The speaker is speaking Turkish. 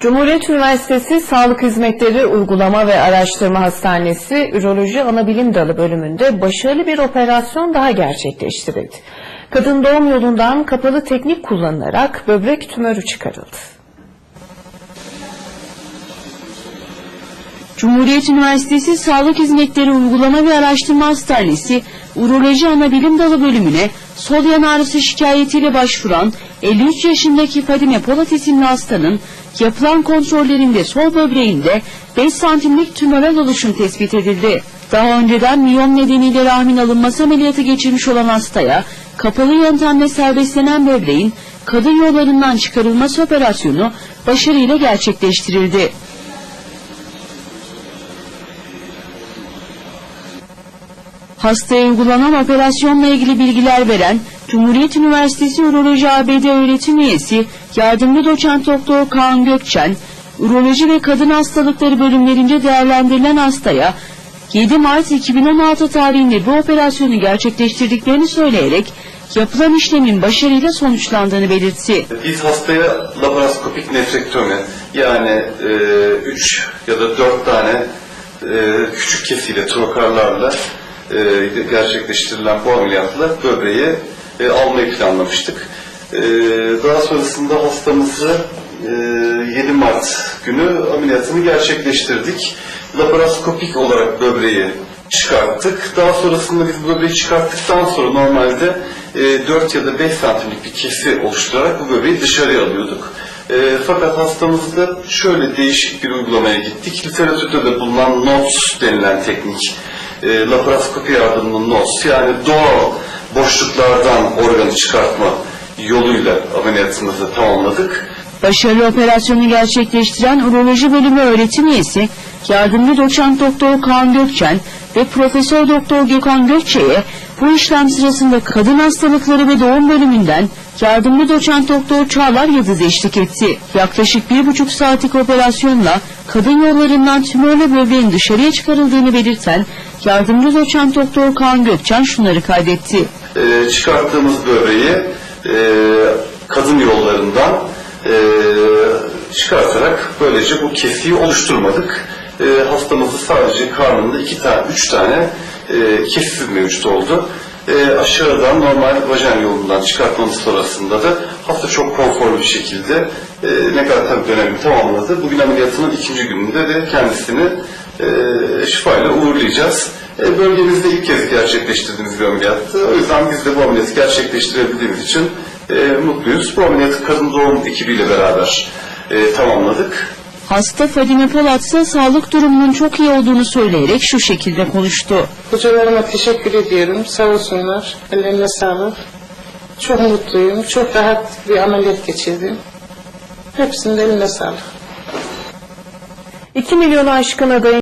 Cumhuriyet Üniversitesi Sağlık Hizmetleri Uygulama ve Araştırma Hastanesi Üroloji Anabilim Dalı bölümünde başarılı bir operasyon daha gerçekleştirildi. Kadın doğum yolundan kapalı teknik kullanılarak böbrek tümörü çıkarıldı. Cumhuriyet Üniversitesi Sağlık Hizmetleri Uygulama ve Araştırma Hastanesi Uroloji Anabilim Dalı bölümüne sol yan ağrısı şikayetiyle başvuran 53 yaşındaki Fadime Polat isimli hastanın yapılan kontrollerinde sol böbreğinde 5 santimlik tümörel oluşum tespit edildi. Daha önceden miyom nedeniyle rahmin alınması ameliyatı geçirmiş olan hastaya kapalı yöntemle serbestlenen böbreğin kadın yollarından çıkarılması operasyonu başarıyla gerçekleştirildi. Hastaya uygulanan operasyonla ilgili bilgiler veren Cumhuriyet Üniversitesi Uroloji ABD öğretim üyesi yardımcı doçent doktor Kaan Gökçen, Uroloji ve Kadın Hastalıkları bölümlerince değerlendirilen hastaya 7 Mart 2016 tarihinde bu operasyonu gerçekleştirdiklerini söyleyerek yapılan işlemin başarıyla sonuçlandığını belirtti. Biz hastaya laparoskopik nefrektomi yani 3 ya da 4 tane e, küçük kesiyle trokarlarla e, gerçekleştirilen bu ameliyatla böbreği e, almayı planlamıştık. E, daha sonrasında hastamızı e, 7 Mart günü ameliyatını gerçekleştirdik. Laparoskopik olarak böbreği çıkarttık. Daha sonrasında biz böbreği çıkarttıktan sonra normalde e, 4 ya da 5 santimlik bir kesi oluşturarak bu böbreği dışarıya alıyorduk. E, fakat hastamızda şöyle değişik bir uygulamaya gittik. Literatürde de bulunan NOTS denilen teknik. E, laparoskopi yardımlı NOTS yani doğal boşluklardan organı çıkartma yoluyla ameliyatımızı tamamladık. Başarılı operasyonu gerçekleştiren Uroloji Bölümü öğretim üyesi, yardımcı doçent doktor Kaan Gökçen ve Profesör Doktor Gökhan Gökçe'ye bu işlem sırasında kadın hastalıkları ve doğum bölümünden yardımcı doçent doktor Çağlar Yıldız eşlik etti. Yaklaşık bir buçuk saatlik operasyonla kadın yollarından tümörle böbreğin dışarıya çıkarıldığını belirten yardımcı doçent doktor Kaan Gökçen şunları kaydetti. e, çıkarttığımız böbreği e, kadın yollarından e, çıkartarak böylece bu kesiyi oluşturmadık. E, hastamızın sadece karnında iki tane, üç tane e, kesisi mevcut oldu. E, aşağıdan normal vajen yolundan çıkartmamız sonrasında da hasta çok konforlu bir şekilde e, negatif dönemi tamamladı. Bugün ameliyatının ikinci gününde de kendisini e, şifayla uğurlayacağız. E, bölgemizde ilk kez gerçekleştirdiğimiz bir ameliyattı. O yüzden biz de bu ameliyatı gerçekleştirebildiğimiz için e, mutluyuz. Bu ameliyatı kadın doğum ekibiyle beraber e, tamamladık. Hasta Fadime Polat ise sağlık durumunun çok iyi olduğunu söyleyerek şu şekilde konuştu. Hocalarıma teşekkür ediyorum. Sağ olsunlar. Ellerine sağlık. Çok mutluyum. Çok rahat bir ameliyat geçirdim. Hepsinin eline sağlık. 2 milyonu aşkın adayın